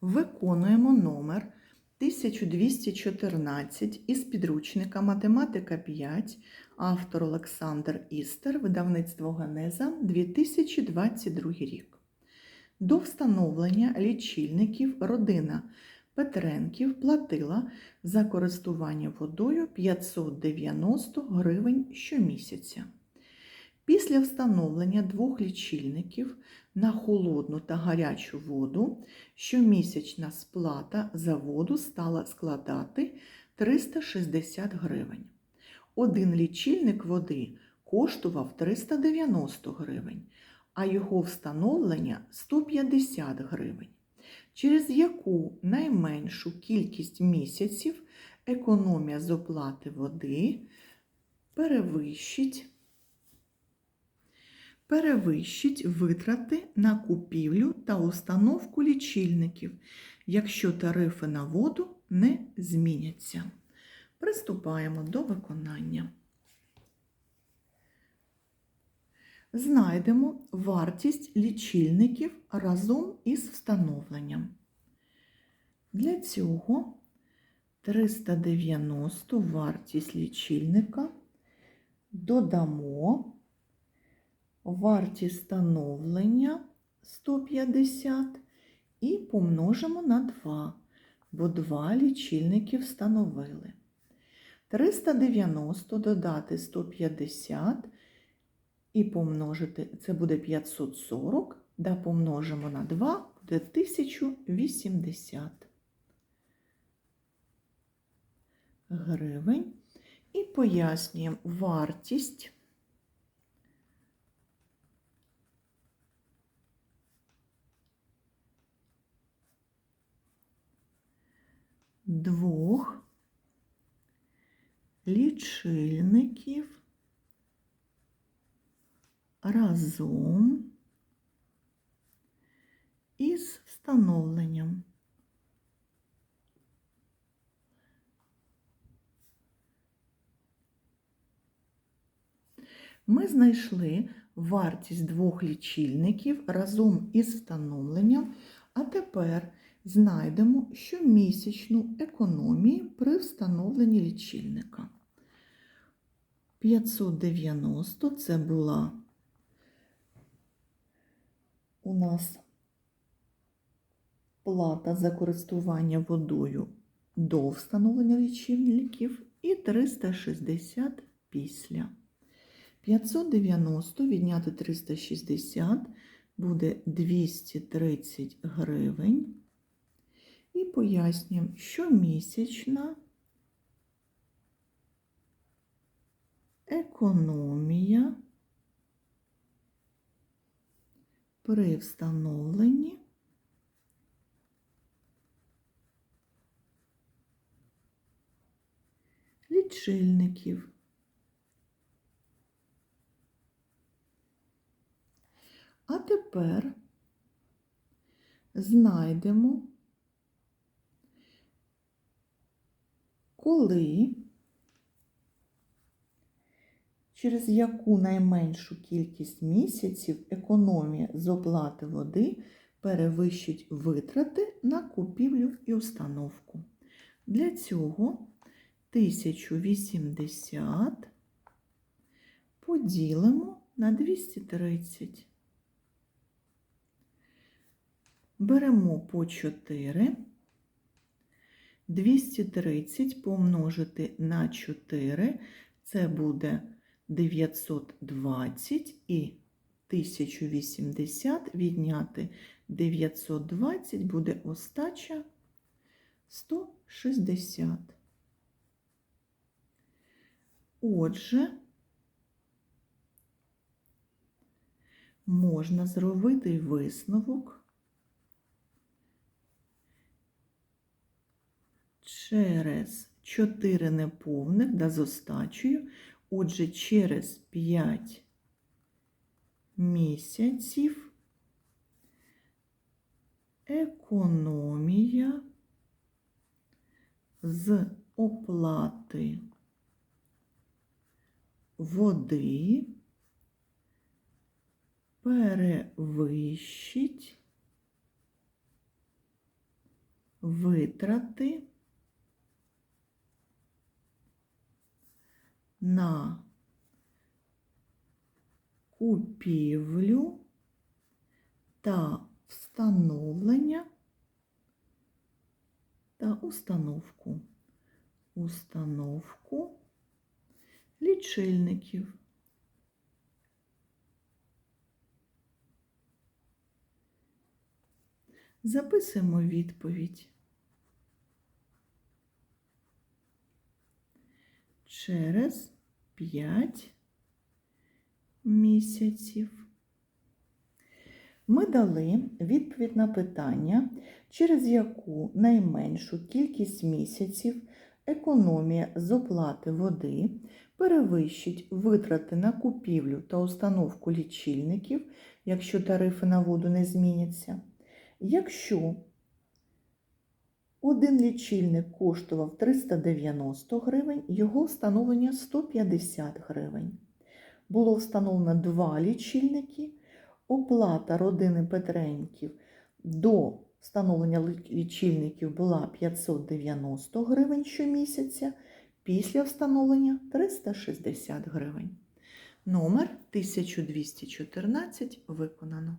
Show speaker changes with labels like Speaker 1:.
Speaker 1: Виконуємо номер 1214 із підручника Математика 5, автор Олександр Істер, видавництво Генеза 2022 рік. До встановлення лічильників родина Петренків платила за користування водою 590 гривень щомісяця. Після встановлення двох лічильників на холодну та гарячу воду щомісячна сплата за воду стала складати 360 гривень. Один лічильник води коштував 390 гривень, а його встановлення 150 гривень, через яку найменшу кількість місяців економія з оплати води перевищить перевищить витрати на купівлю та установку лічильників, якщо тарифи на воду не зміняться. Приступаємо до виконання. Знайдемо вартість лічильників разом із встановленням. Для цього 390 вартість лічильника додамо вартість встановлення 150 і помножимо на 2, бо 2 лічильники встановили. 390 додати 150 і помножити, це буде 540, да помножимо на 2, буде 1080 гривень. І пояснюємо вартість двох лічильників разом із встановленням. Ми знайшли вартість двох лічильників разом із встановленням, а тепер знайдемо щомісячну економію при встановленні лічильника. 590 це була у нас плата за користування водою до встановлення лічильників і 360 після. 590 відняти 360 буде 230 гривень. І пояснюємо, що місячна економія при встановленні лічильників. А тепер знайдемо коли, через яку найменшу кількість місяців економія з оплати води перевищить витрати на купівлю і установку. Для цього 1080 поділимо на 230. Беремо по 4. 230 помножити на 4, це буде 920 і 1080 відняти 920 буде остача 160. Отже, можна зробити висновок. Через 4 неповних да, з остачею, отже, через 5 місяців економія з оплати води перевищить витрати на купівлю та встановлення та установку. Установку лічильників. Записуємо відповідь. Через 5 місяців. Ми дали відповідь на питання, через яку найменшу кількість місяців економія з оплати води перевищить витрати на купівлю та установку лічильників, якщо тарифи на воду не зміняться. Якщо один лічильник коштував 390 гривень, його встановлення 150 гривень. Було встановлено два лічильники. Оплата родини Петреньків до встановлення лічильників була 590 гривень щомісяця, після встановлення 360 гривень. Номер 1214 виконано.